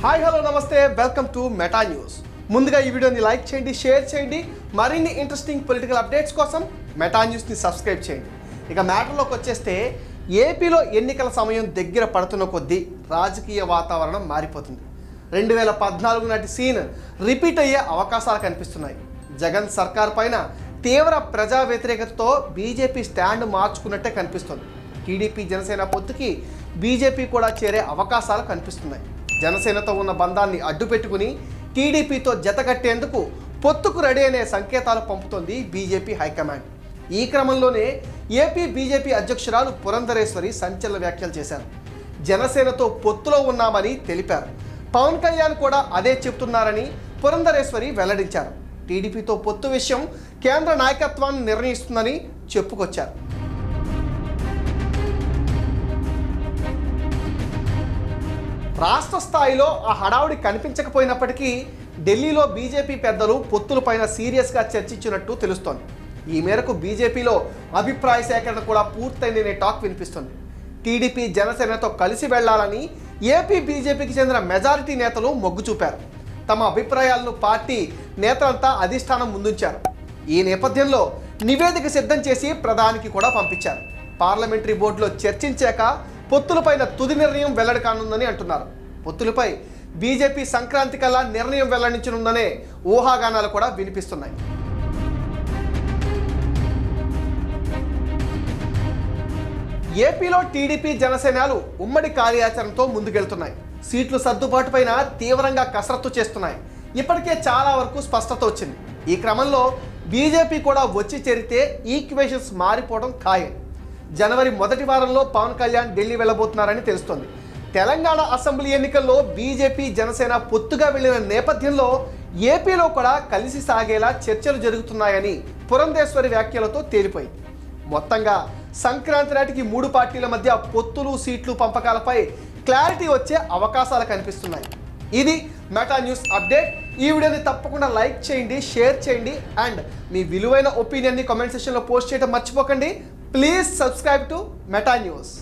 Hi hello namaste. Welcome to Meta news. ముందుగా ఈ వీడియోని లైక్ చేయండి షేర్ చేయండి. మరిన్ని ఇంట్రెస్టింగ్ పొలిటికల్ అప్డేట్స్ కోసం మెటా న్యూస్ని సబ్స్క్రైబ్ చేయండి. ఇక మ్యాటర్లోకి వచ్చేస్తే ఏపీలో ఎన్నికల సమయం దగ్గర పడుతున్న కొద్దీ రాజకీయ వాతావరణం మారిపోతుంది. రెండు వేల పద్నాలుగు నాటి సీన్ రిపీట్ అయ్యే అవకాశాలు కనిపిస్తున్నాయి. జగన్ సర్కార్ పైన తీవ్ర ప్రజా వ్యతిరేకతతో బీజేపీ స్టాండ్ మార్చుకున్నట్టే కనిపిస్తుంది. టీడీపీ జనసేన పొత్తుకి బీజేపీ కూడా చేరే అవకాశాలు కనిపిస్తున్నాయి. జనసేనతో ఉన్న బంధాన్ని అడ్డుపెట్టుకుని టీడీపీతో జతకట్టేందుకు పొత్తుకు రెడీ అనే సంకేతాలు పంపుతోంది బీజేపీ హైకమాండ్. ఈ క్రమంలోనే ఏపీ బీజేపీ అధ్యక్షురాలు పురంధరేశ్వరి సంచలన వ్యాఖ్యలు చేశారు. జనసేనతో పొత్తులో ఉన్నామని తెలిపారు. పవన్ కళ్యాణ్ కూడా అదే చెప్తున్నారని పురంధరేశ్వరి వెల్లడించారు. టీడీపీతో పొత్తు విషయం కేంద్ర నాయకత్వాన్ని నిర్ణయిస్తుందని చెప్పుకొచ్చారు. రాష్ట్ర స్థాయిలో ఆ హడావుడి కనిపించకపోయినప్పటికీ ఢిల్లీలో బీజేపీ పెద్దలు పొత్తులపైన సీరియస్గా చర్చించినట్టు తెలుస్తోంది. ఈ మేరకు బీజేపీలో అభిప్రాయ సేకరణ కూడా పూర్తయిందనే టాక్ వినిపిస్తుంది. టీడీపీ జనసేనతో కలిసి వెళ్ళాలని ఏపీ బీజేపీకి చెందిన మెజారిటీ నేతలు మొగ్గు చూపారు. తమ అభిప్రాయాలను పార్టీ నేతలంతా అధిష్టానం ముందుంచారు. ఈ నేపథ్యంలో నివేదిక సిద్ధం చేసి ప్రధానికి కూడా పంపించారు. పార్లమెంటరీ బోర్డులో చర్చించాక పొత్తులపైన తుది నిర్ణయం వెల్లడి కానుందని అంటున్నారు. పొత్తులపై బీజేపీ సంక్రాంతి కల్లా నిర్ణయం వెల్లడించనుందనే ఊహాగానాలు కూడా వినిపిస్తున్నాయి. ఏపీలో టీడీపీ జనసేనలు ఉమ్మడి కార్యాచరణతో ముందుకెళ్తున్నాయి. సీట్లు సర్దుబాటు పైన తీవ్రంగా కసరత్తు చేస్తున్నాయి. ఇప్పటికే చాలా వరకు స్పష్టత వచ్చింది. ఈ క్రమంలో బీజేపీ కూడా వచ్చి చేరితే ఈక్వేషన్స్ మారిపోవడం ఖాయం. జనవరి మొదటి వారంలో పవన్ కళ్యాణ్ ఢిల్లీ వెళ్ళబోతున్నారని తెలుస్తోంది. తెలంగాణ అసెంబ్లీ ఎన్నికల్లో బీజేపీ జనసేన పొత్తుగా వెళ్ళిన నేపథ్యంలో ఏపీలో కూడా కలిసి సాగేలా చర్చలు జరుగుతున్నాయని పురంధేశ్వరి వ్యాఖ్యలతో తేలిపోయింది. మొత్తంగా సంక్రాంతి నాటికి మూడు పార్టీల మధ్య పొత్తులు సీట్లు పంపకాలపై క్లారిటీ వచ్చే అవకాశాలు కనిపిస్తున్నాయి. ఇది మెటా న్యూస్ అప్డేట్. ఈ వీడియోని తప్పకుండా లైక్ చేయండి షేర్ చేయండి అండ్ మీ విలువైన ఒపీనియన్ని కామెంట్ సెక్షన్లో పోస్ట్ చేయడం మర్చిపోకండి. Please subscribe to Meta news